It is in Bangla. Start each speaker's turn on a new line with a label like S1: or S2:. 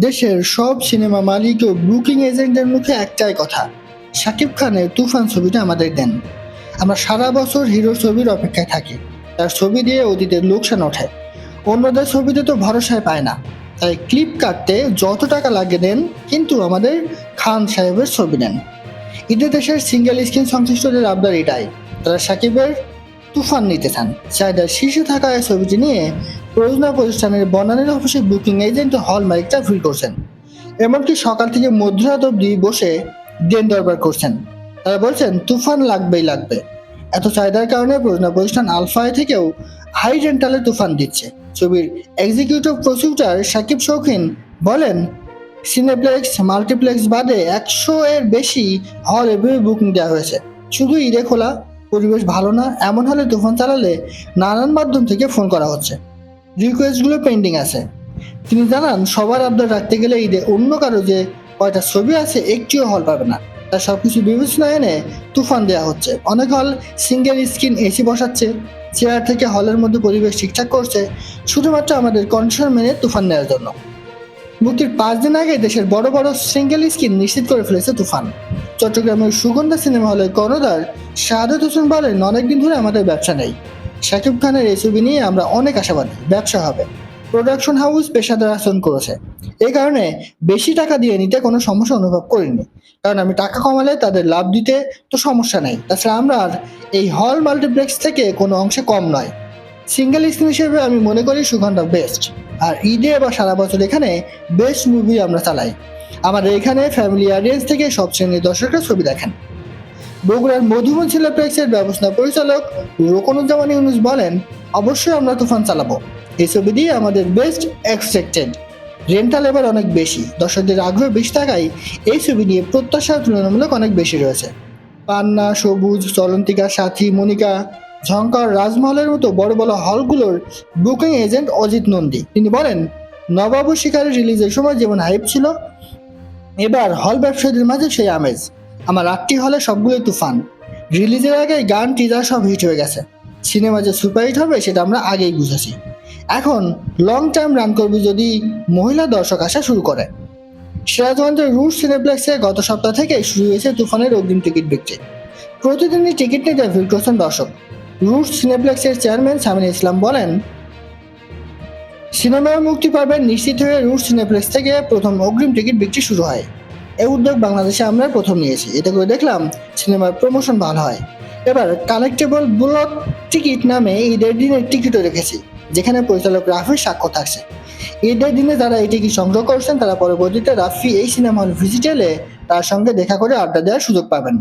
S1: দেশের সব সিনেমা মালিক ও বুকিং এজেন্টের মুখে একটাই কথা, শাকিব খানের তুফান ছবিটা আমাদের দেন। আমরা সারা বছর হিরোর ছবির অপেক্ষায় থাকি, তার ছবি দিয়ে অতীতের লোকসান ওঠে। অন্যদের ছবিতে তো ভরসায় পায় না, তাই ক্লিপ কাটতে যত টাকা লাগে দেন, কিন্তু আমাদের খান সাহেবের ছবি নেন। ঈদে দেশের সিঙ্গেল স্ক্রিন সংশ্লিষ্টদের আবদার এটাই, তারা সাকিবের তুফান নিতে চান। চাহিদার শীর্ষে থাকা ছবিটি নিয়ে প্রযোজনা প্রতিষ্ঠানের বনানীর অফিসে বুকিং এজেন্ট হল মালিকটা ভিড় করছেন। এমনকি সকাল থেকে মধ্যরাত অবধি বসে দেন দরবার করছেন। তারা বলছেন, তুফান লাগবেই লাগবে। এত চাহিদার কারণে প্রযোজনা প্রতিষ্ঠান আলফায় থেকেও হাই রেন্টালে তুফান দিচ্ছে। ছবির এক্সিকিউটিভ প্রসিউটার সাকিব শৌখিন বলেন, সিনেপ্লেক্স মাল্টিপ্লেক্স বাদে একশো এর বেশি হল এভাবে বুকিং দেওয়া হয়েছে। শুধু ঈদে খোলা, পরিবেশ ভালো না, এমন হলে তুফান চালালে নানান মাধ্যম থেকে ফোন করা হচ্ছে। রিকোয়েস্টগুলো পেন্ডিং আছে। তিনি জানান, সবার আবদার রাখতে গেলে ঈদে অন্য কারও যে কয়টা ছবি আছে, একটিও হল পাবে না। তার সব কিছু বিবেচনায় এনে তুফান দেওয়া হচ্ছে। অনেক হল সিঙ্গেল স্ক্রিন এসি বসাচ্ছে চেয়ার থেকে হলের মধ্যে পরিবেশ ঠিকঠাক করছে, শুধুমাত্র আমাদের কন্ডিশন মেনে তুফান নেওয়ার জন্য। মুক্তির পাঁচ দিন আগে দেশের বড় বড় সিঙ্গেল স্ক্রিন নিশ্চিত করে ফেলেছে তুফান। চট্টগ্রামের সুগন্ধা সিনেমা হলের কর্ণধার শাহাদত হোসেন বলেন, অনেকদিন ধরে আমাদের ব্যবসা নেই। শাকিব খানের ছবি নিয়ে আমরা অনেক আশাবাদী, ব্যবসা হবে। প্রোডাকশন হাউস পেশাদার আচরণ করেছে। এই কারণে বেশি টাকা দিয়ে নিতে কোনো সমস্যা অনুভব করিনি। কারণ আমি টাকা কমালে তাদের লাভ দিতে তো সমস্যা নেই। তাছাড়া আমরা আর এই হল মাল্টিপ্লেক্স থেকে কোনো অংশে কম নয়। সিঙ্গেল স্ক্রিন হিসেবে আমি মনে করি সুগন্ধা বেস্ট। আর ঈদে বা সারা বছর এখানে বেস্ট মুভি আমরা চালাই। আমাদের এখানে ফ্যামিলি অডিয়েন্স থেকে সব শ্রেণির দর্শকরা ছবি দেখেন। বগুড়ার মধুবন সিলেপ্লেক্সের ব্যবস্থা পরিচালক রোকনুজ্জামান ইউনুস বলেন, অবশ্যই আমরা তুফান চালাবো। এই ছবি দিয়ে আমাদের বেস্ট এক্সপেক্টেড রেন্টাল এবার অনেক বেশি। দর্শকদের আগ্রহ বেশি থাকায় এই ছবি নিয়ে প্রত্যাশা তুলনামূলক অনেক বেশি রয়েছে। পান্না, সবুজ, চলন্তিকা, সাথী, মনিকা ঝঙ্কার রাজমহলের মতো বড় বড় হলগুলোর বুকিং এজেন্ট অজিত নন্দী। তিনি বলেন, নবাব ও শিকারী রিলিজের সময় যেমন হাইপ ছিল, এবার হল ব্যবসায়ীদের মাঝে সেই আমেজ। আমার আটটি হলে সবগুলোই তুফান। রিলিজের আগে গান টিজার সব হিট হয়ে গেছে। সিনেমা যে সুপারহিট হবে সেটা আমরা আগেই বুঝেছি। এখন লং টাইম রান করবে যদি মহিলা দর্শক আসা শুরু করে। সিরাজগঞ্জের রুট সিনেপ্লেক্সে গত সপ্তাহ থেকে শুরু হয়েছে তুফানের অগ্রিম টিকিট বিক্রি। প্রতিদিনই টিকিট নিতে ভিড় করছেন দর্শক। রুট সিনেপ্লেক্সের চেয়ারম্যান সামিন ইসলাম বলেন সিনেমা মুক্তি পাবে নিশ্চিত হয়ে রুট সিনেপ্লেক্স থেকে প্রথম অগ্রিম টিকিট বিক্রি শুরু হয়। এই উদ্যোগ বাংলাদেশে আমরা প্রথম নিয়েছি। এটা করে দেখলাম সিনেমার প্রমোশন ভালো হয়। এবার কালেক্টেবল বুলট টিকিট নামে ঈদের দিনের টিকিটও রেখেছি, যেখানে পরিচালক রাফির সাক্ষ্য থাকছে। ঈদের দিনে যারা এই টিকিট সংগ্রহ করছেন, তারা পরবর্তীতে রাফি এই সিনেমা হল ভিজিট এলে তার সঙ্গে দেখা করে আড্ডা দেওয়ার সুযোগ পাবেন।